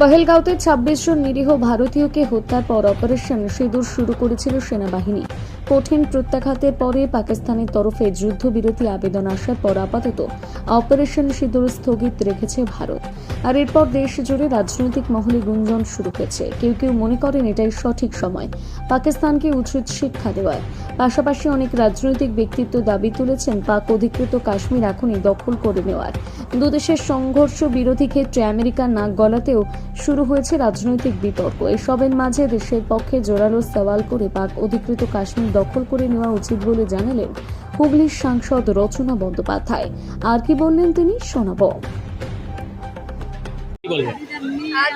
পহেলগাঁওতে ছাব্বিশ জন নিরীহ ভারতীয়কে হত্যার পর অপারেশন সিঁদুর শুরু করেছিল সেনাবাহিনী। কঠিন প্রত্যাঘাতের পরে পাকিস্তানের তরফে যুদ্ধবিরতি আবেদন আসার পর আপাতত অপারেশন সিঁদুর স্থগিত রেখেছে ভারত। আর এরপর দেশ জুড়ে রাজনৈতিক মহলে গুঞ্জন শুরু হয়েছে। কেউ কেউ মনে করেন এটাই সঠিক সময়। পাকিস্তানকে উচিত শিক্ষা দেওয়ার। পাশাপাশি অনেক রাজনৈতিক ব্যক্তিত্ব দাবি তুলেছেন, পাক অধিকৃত কাশ্মীর এখনই দখল করে নেওয়ার। দুদেশের সংঘর্ষ বিরোধী ক্ষেত্রে আমেরিকার নাক গলাতেও শুরু হয়েছে রাজনৈতিক বিতর্ক। এসবের মাঝে দেশের পক্ষে জোরালো সওয়াল করে পাক অধিকৃত কাশ্মীর দখল করে নেওয়া উচিত বলে জানালেন হুগলির সাংসদ রচনা বন্দ্যোপাধ্যায়। আর কি বললেন তিনি শোনাবো।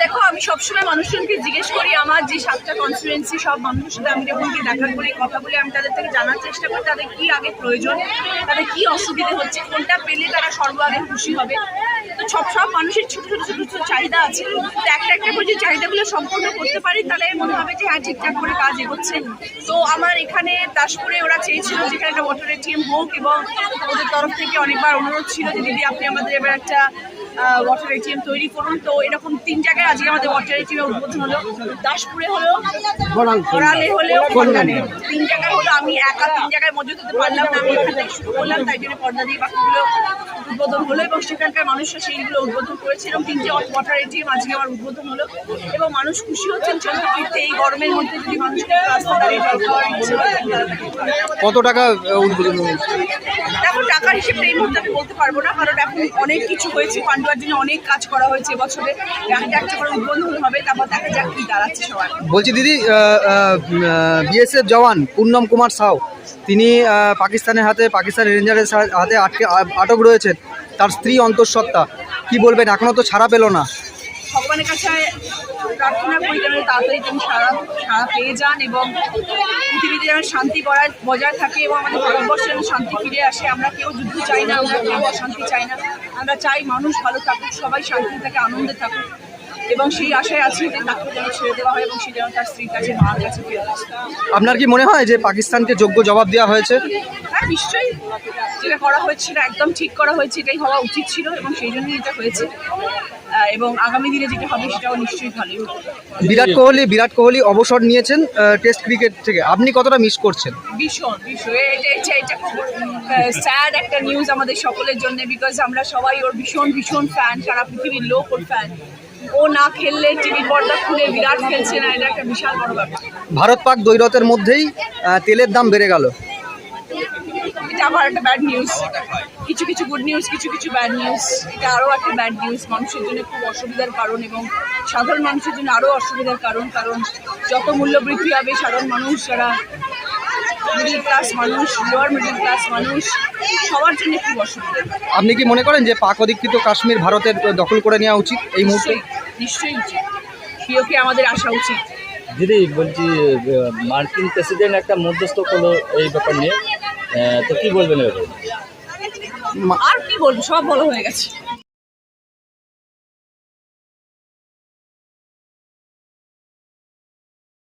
দেখো আমি সবসময় মানুষজনকে জিজ্ঞেস করি আমার যে সাতটা কনস্টিটুয়েন্সি সব মানুষের সাথে আমি যখন গিয়ে দেখা করি কথা বলে আমি তাদের থেকে জানার চেষ্টা করি তাদের কি আগে প্রয়োজন তাদের কি অসুবিধে হচ্ছে কোনটা পেলে তারা সর্বাগে খুশি হবে। সব সব মানুষের ছোট ছোট ছোট ছোট চাহিদা আছে। তো একটা একটা করে যে চাহিদাগুলো সম্পূর্ণ করতে পারি তাহলে মনে হবে যে হ্যাঁ ঠিকঠাক করে কাজ এগোচ্ছে। তো আমার এখানে দাসপুরে ওরা চেয়েছিল যেখানে একটা ওয়াটার এটিএম হোক এবং ওদের তরফ থেকে অনেকবার অনুরোধ ছিল যে দিদি আপনি আমাদের এবার একটা ওয়াটার এটিএম তৈরি করুন। তো এরকম তিন জায়গায় আজকে আমাদের ওয়াটার এটিএম উদ্বোধন হলো। দাসপুরে হলো বড়ালে হলেও কল্যাণে তিন জায়গায় হলো আমি একা তিন জায়গায় মজুদ হতে পারলাম না আমি এখান থেকে শুরু করলাম তাই জন্য পর্দা দিয়ে বাকিগুলো উদ্বোধন হলো এবং সেখানকার মানুষরা সেইগুলো উদ্বোধন করেছে এবং তিনটে ওয়াটার এটিএম আজকে আমার উদ্বোধন হলো এবং মানুষ খুশি হচ্ছেন ফিরতে এই গরমের মধ্যে যদি মানুষকে রাস্তা দাঁড়িয়ে জল খাওয়ার ইচ্ছে। কত টাকা উদ্বোধন এখন টাকার হিসেবে এই মুহূর্তে আমি বলতে পারব না কারণ এখন অনেক কিছু হয়েছে পান্ডুয়ার জন্য অনেক কাজ করা হয়েছে এবছরে। একটা একটা করে উদ্বোধন হবে তারপর দেখা যাক কি দাঁড়াচ্ছে সবার। বলছি দিদি বিএসএফ জওয়ান পূর্ণম কুমার সাউ তিনি পাকিস্তানের হাতে, পাকিস্তান রেঞ্জারের হাতে আটকে আটক রয়েছেন। তার স্ত্রী অন্তঃসত্ত্বা। কি বলবেন? এখনও তো ছাড়া পেল না। ভগবানের কাছে প্রার্থনা করি যেন তাড়াতাড়ি তিনি সারা সারা পেয়ে যান এবং পৃথিবীতে যেন শান্তি বজায় বজায় থাকে এবং আমাদের ভারতবর্ষে যেন শান্তি ফিরে আসে। আমরা কেউ যুদ্ধ চাই না, আমরা কেউ অশান্তি চাই না। আমরা চাই মানুষ ভালো থাকুক, সবাই শান্তি থাকে আনন্দে থাকুক। এবং সেই আশায় আছি যে তাকে যেন ছেড়ে দেওয়া হয় এবং সে যেন তার স্ত্রীর কাছে মার কাছে ফেরত আসে। আপনার কি মনে হয় যে পাকিস্তানকে যোগ্য জবাব দেওয়া হয়েছে? হ্যাঁ নিশ্চয়ই যেটা করা হয়েছে সেটা একদম ঠিক করা হয়েছে এটাই হওয়া উচিত ছিল এবং সেই জন্যই এটা হয়েছে। এবং আগামী দিনে যেটা হবে সেটাও নিশ্চয়ই ভালোই হবে। বিরাট কোহলি বিরাট কোহলি অবসর নিয়েছেন টেস্ট ক্রিকেট থেকে। আপনি কতটা মিস করছেন? ভীষণ ভীষণ। এটা এটা এটা স্যাড একটা নিউজ আমাদের সকলের জন্য বিকজ আমরা সবাই ওর ভীষণ ভীষণ ফ্যান সারা পৃথিবীর লোক ওর ফ্যান ও না খেললে টিভির পর্দা খুলে বিরাট খেলছে না এটা একটা বিশাল বড় ব্যাপার। ভারত পাক দ্বৈরথের মধ্যেই তেলের দাম বেড়ে গেল। এটা আবার একটা ব্যাড নিউজ কিছু কিছু গুড নিউজ কিছু কিছু ব্যাড নিউজ এটা আরও একটা ব্যাড নিউজ মানুষের জন্য খুব অসুবিধার কারণ এবং সাধারণ মানুষের জন্য আরও অসুবিধার কারণ কারণ যত মূল্য বৃদ্ধি হবে সাধারণ মানুষ যারা মিডিল ক্লাস মানুষ লোয়ার মিডিল ক্লাস মানুষ সবার জন্য খুব অসুবিধা। আপনি কি মনে করেন যে পাক অধিকৃত কাশ্মীর ভারতের দখল করে নেওয়া উচিত এই মুহূর্তে? নিশ্চয়ই উচিত। পিওকে আমাদের আসা উচিত? দিদি বলছি মার্কিন প্রেসিডেন্ট একটা মধ্যস্থ করল এই ব্যাপার নিয়ে। তো কি বলবেন এবার আর কি বলব সব বড় হয়ে গেছে।